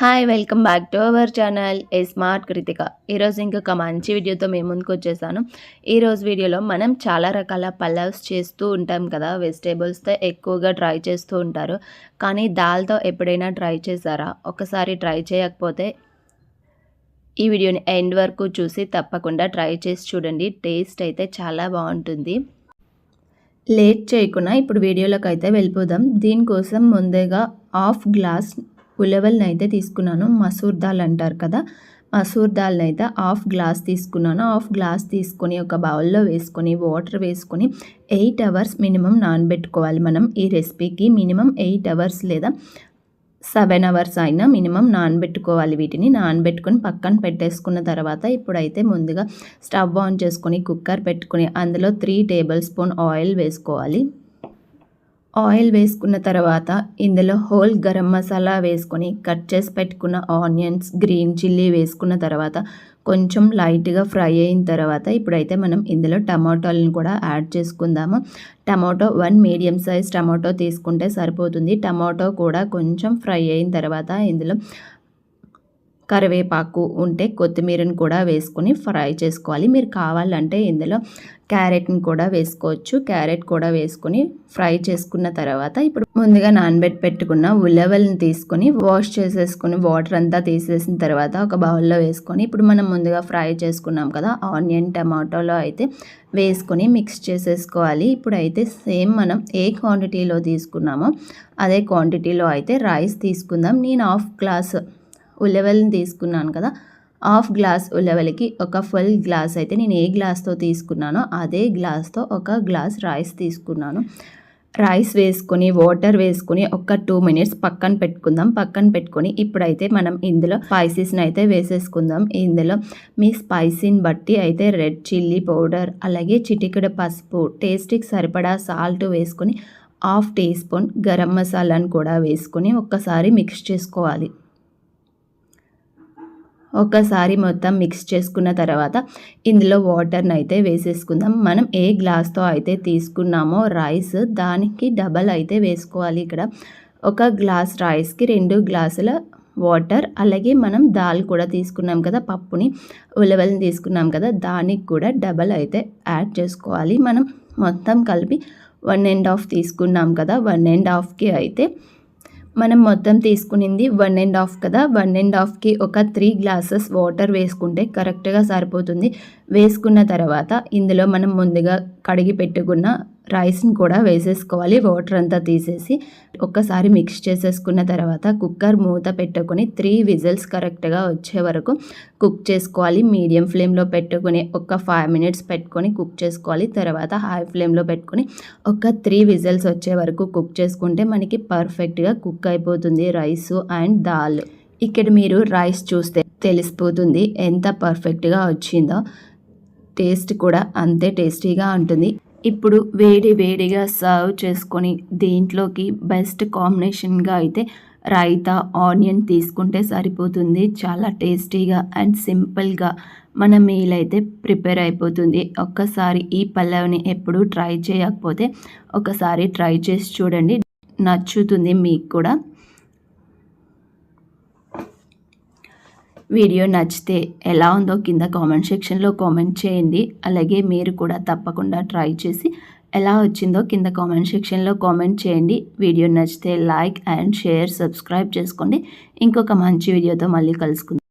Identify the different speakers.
Speaker 1: Hi welcome back to our channel a smart Krithika ఈరోజు ఇంకొక మంచి వీడియోతో మేము ముందుకు వచ్చేసాను. ఈరోజు వీడియోలో మనం చాలా రకాల పలావ్స్ చేస్తూ ఉంటాం కదా. వెజిటేబుల్స్తో ఎక్కువగా ట్రై చేస్తూ ఉంటారు. కానీ దాల్తో ఎప్పుడైనా ట్రై చేశారా? ఒకసారి ట్రై చేయకపోతే ఈ వీడియోని ఎండ్ వరకు చూసి తప్పకుండా ట్రై చేసి చూడండి. టేస్ట్ అయితే చాలా బాగుంటుంది. లేట్ చేయకుండా ఇప్పుడు వీడియోలోకి అయితే వెళ్ళిపోదాం. దీనికోసం ముందుగా హాఫ్ గ్లాస్ ఉలవల్ని అయితే తీసుకున్నాను. మసూర్ దాల్ అంటారు కదా మసూర్ దాల్ని అయితే హాఫ్ గ్లాస్ తీసుకున్నాను. హాఫ్ గ్లాస్ తీసుకొని ఒక బౌల్లో వేసుకొని వాటర్ వేసుకొని ఎయిట్ అవర్స్ మినిమం నానబెట్టుకోవాలి మనం ఈ రెసిపీకి. మినిమం ఎయిట్ అవర్స్ లేదా సెవెన్ అవర్స్ అయినా మినిమం నానబెట్టుకోవాలి వీటిని. నానబెట్టుకొని పక్కన పెట్టేసుకున్న తర్వాత ఇప్పుడైతే ముందుగా స్టవ్ ఆన్ చేసుకొని కుక్కర్ పెట్టుకొని అందులో త్రీ టేబుల్ స్పూన్ ఆయిల్ వేసుకోవాలి. ఆయిల్ వేసుకున్న తర్వాత ఇందులో హోల్ గరం మసాలా వేసుకొని కట్ చేసి పెట్టుకున్న ఆనియన్స్ గ్రీన్ చిల్లీ వేసుకున్న తర్వాత కొంచెం లైట్గా ఫ్రై అయిన తర్వాత ఇప్పుడైతే మనం ఇందులో టమాటోలను కూడా యాడ్ చేసుకుందాము. Tomato one medium size tomato తీసుకుంటే సరిపోతుంది. టమాటో కూడా కొంచెం ఫ్రై అయిన తర్వాత ఇందులో కరివేపాకు ఉంటే కొత్తిమీరని కూడా వేసుకొని ఫ్రై చేసుకోవాలి. మీరు కావాలంటే ఇందులో క్యారెట్ని కూడా వేసుకోవచ్చు. క్యారెట్ కూడా వేసుకొని ఫ్రై చేసుకున్న తర్వాత ఇప్పుడు ముందుగా నానబెట్టి పెట్టుకున్న ఉల్లవల్ని తీసుకొని వాష్ చేసేసుకొని వాటర్ అంతా తీసేసిన తర్వాత ఒక బౌల్లో వేసుకొని ఇప్పుడు మనం ముందుగా ఫ్రై చేసుకున్నాం కదా ఆనియన్ టమాటోలో అయితే వేసుకొని మిక్స్ చేసేసుకోవాలి. ఇప్పుడైతే సేమ్ మనం ఏ క్వాంటిటీలో తీసుకున్నామో అదే క్వాంటిటీలో అయితే రైస్ తీసుకుందాం. నేను హాఫ్ గ్లాస్ ఉలవల్ని తీసుకున్నాను కదా హాఫ్ గ్లాస్ ఉలవలకి ఒక ఫుల్ గ్లాస్ అయితే నేను ఏ గ్లాస్తో తీసుకున్నానో అదే గ్లాస్తో ఒక గ్లాస్ రైస్ తీసుకున్నాను. రైస్ వేసుకొని వాటర్ వేసుకొని ఒక టూ మినిట్స్ పక్కన పెట్టుకుందాం. పక్కన పెట్టుకొని ఇప్పుడైతే మనం ఇందులో స్పైసెస్ని అయితే వేసేసుకుందాం. ఇందులో మీ స్పైసీని బట్టి అయితే రెడ్ చిల్లీ పౌడర్ అలాగే చిటికెడ పసుపు టేస్ట్కి సరిపడా సాల్ట్ వేసుకొని హాఫ్ టీ స్పూన్ గరం మసాలాను కూడా వేసుకొని ఒక్కసారి మిక్స్ చేసుకోవాలి. ఒకసారి మొత్తం మిక్స్ చేసుకున్న తర్వాత ఇందులో వాటర్ని అయితే వేసేసుకుందాం. మనం ఏ గ్లాస్తో అయితే తీసుకున్నామో రైస్ దానికి డబల్ అయితే వేసుకోవాలి ఇక్కడ. ఒక గ్లాస్ రైస్కి రెండు గ్లాసుల వాటర్ అలాగే మనం దాల్ కూడా తీసుకున్నాం కదా పప్పుని ఉలవల్ని తీసుకున్నాం కదా దానికి కూడా డబల్ అయితే యాడ్ చేసుకోవాలి. మనం మొత్తం కలిపి వన్ అండ్ హాఫ్ తీసుకున్నాం కదా వన్ అండ్ హాఫ్కి అయితే మనం మొత్తం తీసుకునింది వన్ అండ్ హాఫ్ కదా. వన్ అండ్ హాఫ్కి ఒక త్రీ గ్లాసెస్ వాటర్ వేసుకుంటే కరెక్ట్గా సరిపోతుంది. వేసుకున్న తర్వాత ఇందులో మనం ముందుగా కడిగి పెట్టుకున్న రైస్ని కూడా వేసేసుకోవాలి. వాటర్ అంతా తీసేసి ఒక్కసారి మిక్స్ చేసేసుకున్న తర్వాత కుక్కర్ మూత పెట్టుకొని త్రీ విజిల్స్ కరెక్ట్గా వచ్చే వరకు కుక్ చేసుకోవాలి. మీడియం ఫ్లేమ్లో పెట్టుకుని ఒక ఫైవ్ మినిట్స్ పెట్టుకొని కుక్ చేసుకోవాలి. తర్వాత హై ఫ్లేమ్లో పెట్టుకొని ఒక త్రీ విజిల్స్ వచ్చే వరకు కుక్ చేసుకుంటే మనకి పర్ఫెక్ట్గా కుక్ అయిపోతుంది రైస్ అండ్ దాల్. ఇక్కడ మీరు రైస్ చూస్తే తెలిసిపోతుంది ఎంత పర్ఫెక్ట్గా వచ్చిందో. టేస్ట్ కూడా అంతే టేస్టీగా ఉంటుంది. ఇప్పుడు వేడి వేడిగా సర్వ్ చేసుకొని దీంట్లోకి బెస్ట్ కాంబినేషన్గా అయితే రైతా ఆనియన్ తీసుకుంటే సరిపోతుంది. చాలా టేస్టీగా అండ్ సింపుల్గా మన మీల్ అయితే ప్రిపేర్ అయిపోతుంది. ఒక్కసారి ఈ పల్లవిని ఎప్పుడు ట్రై చేయకపోతే ఒకసారి ట్రై చేసి చూడండి. నచ్చుతుంది మీకు కూడా. వీడియో నచ్చితే ఎలా ఉందో కింద కామెంట్ సెక్షన్లో కామెంట్ చేయండి. అలాగే మీరు కూడా తప్పకుండా ట్రై చేసి ఎలా వచ్చిందో కింద కామెంట్ సెక్షన్లో కామెంట్ చేయండి. వీడియో నచ్చితే లైక్ అండ్ షేర్ సబ్స్క్రైబ్ చేసుకోండి. ఇంకొక మంచి వీడియోతో మళ్ళీ కలుసుకుందాం.